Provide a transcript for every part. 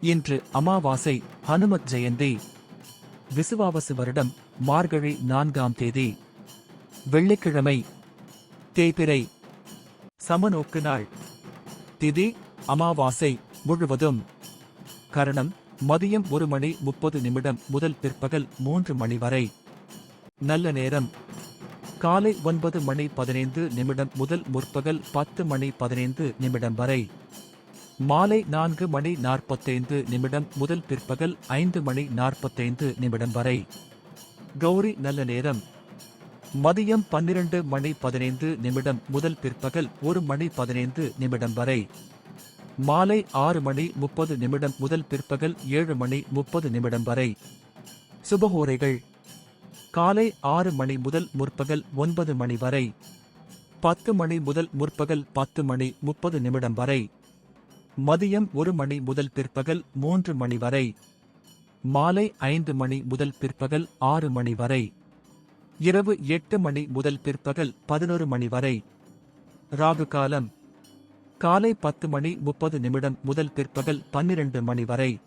இன்று அமாவாசை ஹனுமத் ஜெயந்தி. விசுவாவசு வருடம் மார்கழி நான்காம் தேதி. வெள்ளிக்கிழமை தேய்பிறை சமநோக்கு நாள். திதி அமாவாசை முழுவதும். கரணம் மதியம் ஒரு மணி முப்பது நிமிடம் முதல் பிற்பகல் மூன்று மணி வரை. நல்ல நேரம். காலை ஒன்பது மணி பதினைந்து நிமிடம் முதல் முற்பகல் பத்து மணி பதினைந்து நிமிடம் வரை. மாலை நான்கு மணி நாற்பத்தைந்து நிமிடம் முதல் பிற்பகல் ஐந்து மணி நாற்பத்தைந்து நிமிடம் வரை. கௌரி நல்ல நேரம். மதியம் பன்னிரண்டு மணி பதினைந்து நிமிடம் முதல் பிற்பகல் ஒரு மணி பதினைந்து நிமிடம் வரை. மாலை ஆறு மணி முப்பது நிமிடம் முதல் பிற்பகல் ஏழு மணி முப்பது நிமிடம் வரை. சுபகோரைகள் காலை ஆறு மணி முதல் முற்பகல் ஒன்பது மணி வரை. பத்து மணி முதல் முற்பகல் பத்து மணி முப்பது நிமிடம் வரை. மதியம் ஒரு மணி முதல் பிற்பகல் மூன்று மணி வரை. மாலை ஐந்து மணி முதல் பிற்பகல் ஆறு மணி வரை. இரவு எட்டு மணி முதல் பிற்பகல் பதினொரு மணி வரை. ராகு காலம். காலை பத்து மணி முப்பது நிமிடம் முதல் பிற்பகல் பன்னிரண்டு மணி வரை.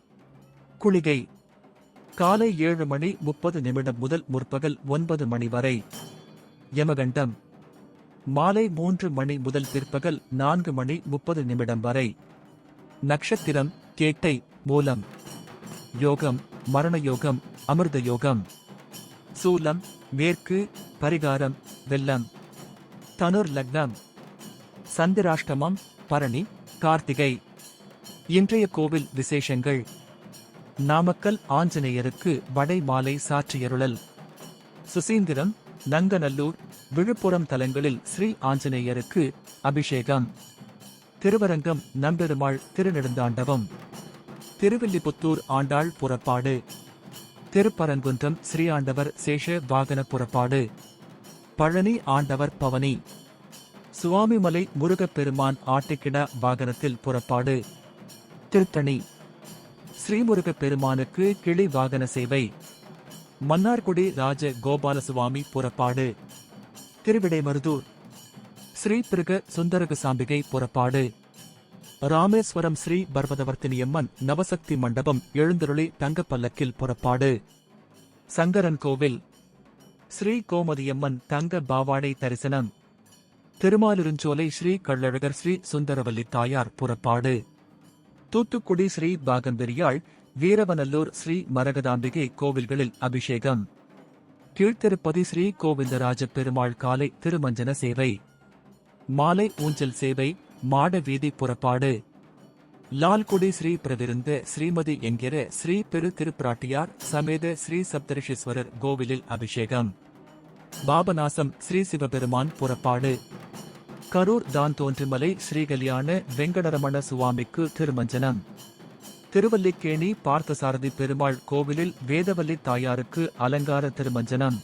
குளிகை. காலை ஏழு மணி முப்பது நிமிடம் முதல் முற்பகல் ஒன்பது மணி வரை. யமகண்டம். மாலை மூன்று மணி முதல் பிற்பகல் நான்கு மணி முப்பது நிமிடம் வரை. நக்ஷத்திரம் கேட்டை மூலம். யோகம் மரண யோகம் அமிர்த யோகம் சூலம் மேற்கு பரிகாரம் வெள்ளம். தனுர் லக்னம். சந்திராஷ்டமம் பரணி கார்த்திகை. இன்றைய கோவில் விசேஷங்கள். நாமக்கல் ஆஞ்சநேயருக்கு வடை மாலை சாற்றியருளல். சுசீந்திரம் நங்கநல்லூர் விழுப்புரம் தலங்களில் ஸ்ரீ ஆஞ்சநேயருக்கு அபிஷேகம். திருவரங்கம் நம்பெருமாள் திருநெடுந்தாண்டவம். திருவில்லிபுத்தூர் ஆண்டாள் புறப்பாடு. திருப்பரங்குன்றம் ஸ்ரீஆண்டவர் சேஷ வாகன புறப்பாடு. பழனி ஆண்டவர் பவனி. சுவாமிமலை முருகப்பெருமான் ஆட்டிக்கிட வாகனத்தில் புறப்பாடு. திருத்தணி. ஸ்ரீமுருகப் பெருமானுக்கு கிளி வாகன சேவை. மன்னார்குடி ராஜ கோபாலசுவாமி புறப்பாடு. திருவிடைமருதூர். ஸ்ரீ பிருக சுந்தரகசாம்பிகை புறப்பாடு. ராமேஸ்வரம் ஸ்ரீ பர்வதவர்த்தினியம்மன் நவசக்தி மண்டபம் எழுந்தருளி தங்கப்பல்லக்கில் புறப்பாடு. சங்கரன் கோவில். ஸ்ரீ கோமதியம்மன் தங்க பாவாடை தரிசனம். திருமாலிருஞ்சோலை ஸ்ரீ கள்ளழகர் ஸ்ரீ சுந்தரவல்லி தாயார் புறப்பாடு. தூத்துக்குடி ஸ்ரீ பாகம்பெரியாள் வீரவநல்லூர் ஸ்ரீ மரகதாம்பிகை கோவில்களில் அபிஷேகம். கீழ்த்திருப்பதி ஸ்ரீ கோவிந்தராஜ பெருமாள் காலை திருமஞ்சன சேவை. மாலை ஊஞ்சல் சேவை மாட வீதி புறப்பாடு. லால்குடி ஸ்ரீ பிரதிருந்த ஸ்ரீமதி என்கிற ஸ்ரீ பெரு திருப்பிராட்டியார் சமேத ஸ்ரீ சப்தரிஷீஸ்வரர் கோவிலில் அபிஷேகம். பாபநாசம் ஸ்ரீ சிவபெருமான் புறப்பாடு. கரூர் தான் தோன்றுமலை ஸ்ரீகல்யாண வெங்கடரமண சுவாமிக்கு திருமஞ்சனம். திருவல்லிக்கேணி பார்த்தசாரதி பெருமாள் கோவிலில் வேதவல்லி தாயாருக்கு அலங்கார திருமஞ்சனம்.